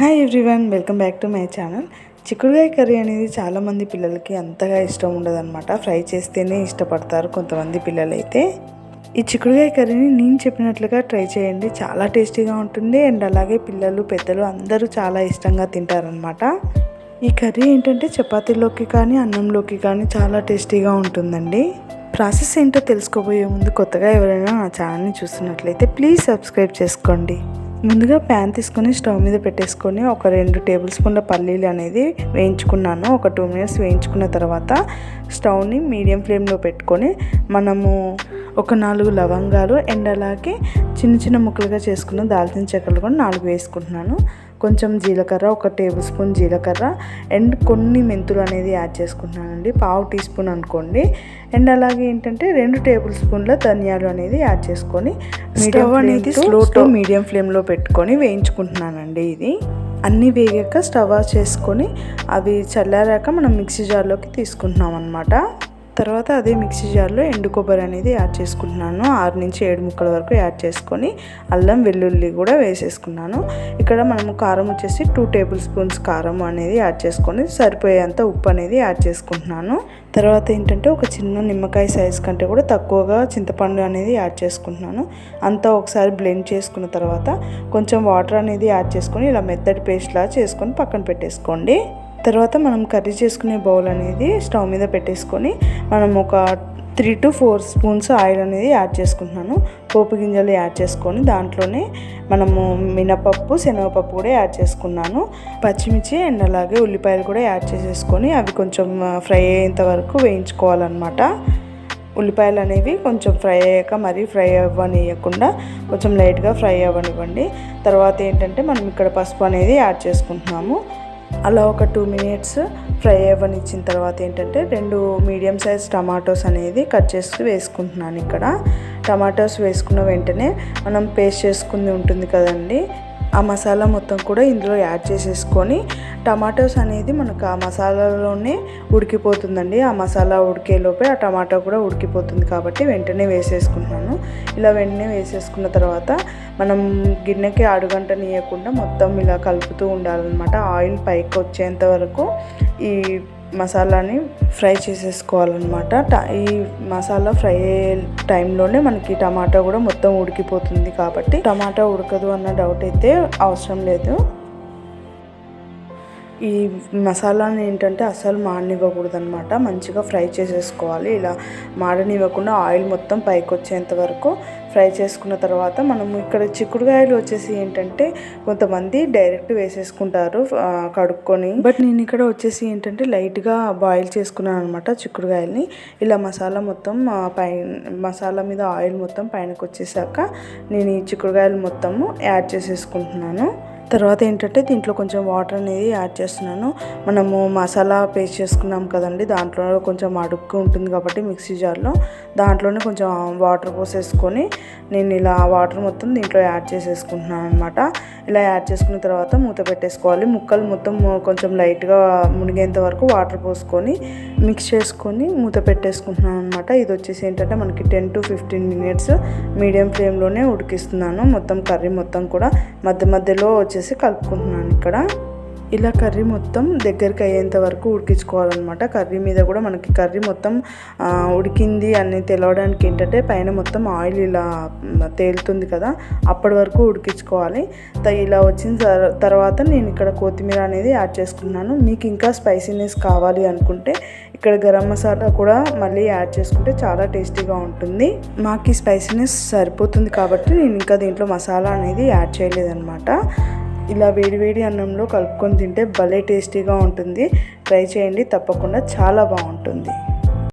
Hi everyone welcome back to my channel చిక్కుడుకాయ curry అనేది చాలామంది పిల్లలకి అంతగా ఇష్టం ఉండదన్నమాట. ఫ్రై చేస్తేనే ఇష్టపడతారు కొంతమంది పిల్లలైతే. ఈ చిక్కుడుకాయ కర్రీని నేను చెప్పినట్లుగా ట్రై చేయండి. చాలా టేస్టీగా ఉంటుంది అండ్ అలాగే పిల్లలు పెద్దలు అందరూ చాలా ఇష్టంగా తింటారనమాట ఈ కర్రీ ఏంటంటే చపాతీలోకి కానీ అన్నంలోకి కానీ చాలా టేస్టీగా ఉంటుందండి. ప్రాసెస్ ఏంటో తెలుసుకోబోయే ముందు కొత్తగా ఎవరైనా నా ఛానల్ని చూస్తున్నట్లయితే ప్లీజ్ సబ్స్క్రైబ్ చేసుకోండి. ముందుగా ప్యాన్ తీసుకొని స్టవ్ మీద పెట్టేసుకొని ఒక రెండు టేబుల్ స్పూన్ల పల్లీలు అనేది వేయించుకున్నాను. ఒక టూ మినిట్స్ వేయించుకున్న తర్వాత స్టవ్ని మీడియం ఫ్లేమ్లో పెట్టుకొని మనము ఒక నాలుగు లవంగాలు అండ్ అలాగే చిన్న చిన్న ముక్కలుగా చేసుకున్న దాల్చిన చెక్కలు కూడా నాలుగు వేసుకుంటున్నాను. కొంచెం జీలకర్ర ఒక టేబుల్ స్పూన్ జీలకర్ర అండ్ కొన్ని మెంతులు అనేది యాడ్ చేసుకుంటున్నానండి. పావు టీ స్పూన్ అనుకోండి. అండ్ అలాగే ఏంటంటే రెండు టేబుల్ స్పూన్ల ధనియాలు అనేది యాడ్ చేసుకొని స్టవ్ అనేది స్లో టు మీడియం ఫ్లేమ్లో పెట్టుకొని వేయించుకుంటున్నానండి ఇది. అన్నీ వేగాక స్టవ్ ఆఫ్ చేసుకొని అవి చల్లారాక మనం మిక్సీ జార్లోకి తీసుకుంటున్నాం అనమాట తర్వాత అదే మిక్సీ జార్లో ఎండు కొబ్బరి అనేది యాడ్ చేసుకుంటున్నాను. ఆరు నుంచి ఏడు ముక్కల వరకు యాడ్ చేసుకొని అల్లం వెల్లుల్లి కూడా వేసేసుకున్నాను. ఇక్కడ మనము కారం వచ్చేసి టూ టేబుల్ స్పూన్స్ కారం అనేది యాడ్ చేసుకొని సరిపోయేంత ఉప్పు అనేది యాడ్ చేసుకుంటున్నాను. తర్వాత ఏంటంటే ఒక చిన్న నిమ్మకాయ సైజ్ కంటే కూడా తక్కువగా చింతపండు అనేది యాడ్ చేసుకుంటున్నాను. అంతా ఒకసారి బ్లెండ్ చేసుకున్న తర్వాత కొంచెం వాటర్ అనేది యాడ్ చేసుకొని ఇలా మెత్తటి పేస్ట్లా చేసుకొని పక్కన పెట్టేసుకోండి. తర్వాత మనం కర్రీ చేసుకునే బౌల్ అనేది స్టవ్ మీద పెట్టేసుకొని మనం ఒక three two four spoons oil అనేది యాడ్ చేసుకుంటున్నాను. పోపు గింజలు యాడ్ చేసుకొని దాంట్లోనే మనము మినపప్పు శనగపప్పు కూడా యాడ్ చేసుకున్నాను. పచ్చిమిర్చి అండ్ అలాగే ఉల్లిపాయలు కూడా యాడ్ చేసేసుకొని అవి కొంచెం ఫ్రై అయ్యేంత వరకు వేయించుకోవాలన్నమాట. ఉల్లిపాయలు అనేవి కొంచెం ఫ్రై అయ్యాక మరీ ఫ్రై అవ్వనివ్వకుండా కొంచెం లైట్గా ఫ్రై అవ్వనివ్వండి. తర్వాత ఏంటంటే మనం ఇక్కడ పసుపు అనేది యాడ్ చేసుకుంటున్నాము. అలా ఒక టూ మినిట్స్ ఫ్రై అవ్వనిచ్చిన తర్వాత ఏంటంటే రెండు మీడియం సైజ్ టమాటోస్ అనేది కట్ చేసి వేసుకుంటున్నాను ఇక్కడ. టమాటోస్ వేసుకున్న వెంటనే మనం పేస్ట్ చేసుకుంది ఉంటుంది కదండి. ఆ మసాలా మొత్తం కూడా ఇందులో యాడ్ చేసేసుకొని టమాటోస్ అనేది మనకు ఆ మసాలాలోనే ఉడికిపోతుందండి. ఆ మసాలా ఉడికేలోపే ఆ టమాటో కూడా ఉడికిపోతుంది కాబట్టి వెంటనే వేసేసుకుంటున్నాను. ఇలా వెంటనే వేసేసుకున్న తర్వాత మనం గిన్నెకి అడుగంట నీయకుండా మొత్తం ఇలా కలుపుతూ ఉండాలన్నమాట. ఆయిల్ పైకి వచ్చేంత వరకు ఈ మసాలాని ఫ్రై చేసేసుకోవాలన్నమాట. ఈ మసాలా ఫ్రై అయ్యే టైంలోనే మనకి టమాటా కూడా మొత్తం ఉడికిపోతుంది కాబట్టి టమాటా ఉడకదు అన్న డౌట్ అయితే అవసరం లేదు. ఈ మసాలాని ఏంటంటే అస్సలు మాడనివ్వకూడదు అనమాట మంచిగా ఫ్రై చేసేసుకోవాలి. ఇలా మాడనివ్వకుండా ఆయిల్ మొత్తం పైకి వచ్చేంత వరకు ఫ్రై చేసుకున్న తర్వాత మనం ఇక్కడ చిక్కుడుకాయలు వచ్చేసి ఏంటంటే కొంతమంది డైరెక్ట్ వేసేసుకుంటారు కడుక్కొని. బట్ నేను ఇక్కడ వచ్చేసి ఏంటంటే లైట్గా బాయిల్ చేసుకున్నాను అనమాట చిక్కుడుకాయల్ని. ఇలా మసాలా మొత్తం పై మసాలా మీద ఆయిల్ మొత్తం పైనకు వచ్చేసాక నేను ఈ చిక్కుడుకాయలు మొత్తము యాడ్ చేసేసుకుంటున్నాను. తర్వాత ఏంటంటే దీంట్లో కొంచెం వాటర్ అనేది యాడ్ చేస్తున్నాను. మనము మసాలా పేస్ట్ చేసుకున్నాం కదండి దాంట్లో కొంచెం అడుక్కు ఉంటుంది కాబట్టి మిక్సీ జార్లో. దాంట్లోనే కొంచెం వాటర్ పోసేసుకొని నేను ఇలా వాటర్ మొత్తం దీంట్లో యాడ్ చేసేసుకుంటున్నాను అనమాట ఇలా యాడ్ చేసుకున్న తర్వాత మూత పెట్టేసుకోవాలి. ముక్కలు మొత్తం కొంచెం లైట్గా మునిగేంత వరకు వాటర్ పోసుకొని మిక్స్ చేసుకొని మూత పెట్టేసుకుంటున్నాను అనమాట ఇది వచ్చేసి ఏంటంటే మనకి ten to fifteen minutes medium ఫ్లేమ్లోనే ఉడికిస్తున్నాను. మొత్తం కర్రీ మొత్తం కూడా మధ్య మధ్యలో వచ్చేసి కలుపుకుంటున్నాను ఇక్కడ. ఇలా కర్రీ మొత్తం దగ్గరికి అయ్యేంత వరకు ఉడికించుకోవాలన్నమాట. కర్రీ మీద కూడా మనకి కర్రీ మొత్తం ఉడికింది అని తెలవడానికి ఏంటంటే పైన మొత్తం ఆయిల్ ఇలా తేలుతుంది కదా అప్పటి వరకు ఉడికించుకోవాలి. ఇలా వచ్చిన తర్వాత నేను ఇక్కడ కొత్తిమీర అనేది యాడ్ చేసుకున్నాను. మీకు ఇంకా స్పైసీనెస్ కావాలి అనుకుంటే ఇక్కడ గరం మసాలా కూడా మళ్ళీ యాడ్ చేసుకుంటే చాలా టేస్టీగా ఉంటుంది. మాకు ఈ స్పైసీనెస్ సరిపోతుంది కాబట్టి నేను ఇంకా దీంట్లో మసాలా అనేది యాడ్ చేయలేదన్నమాట. ఇలా వేడివేడి అన్నంలో కలుపుకొని తింటే భలే టేస్టీగా ఉంటుంది. ట్రై చేయండి తప్పకుండా చాలా బాగుంటుంది.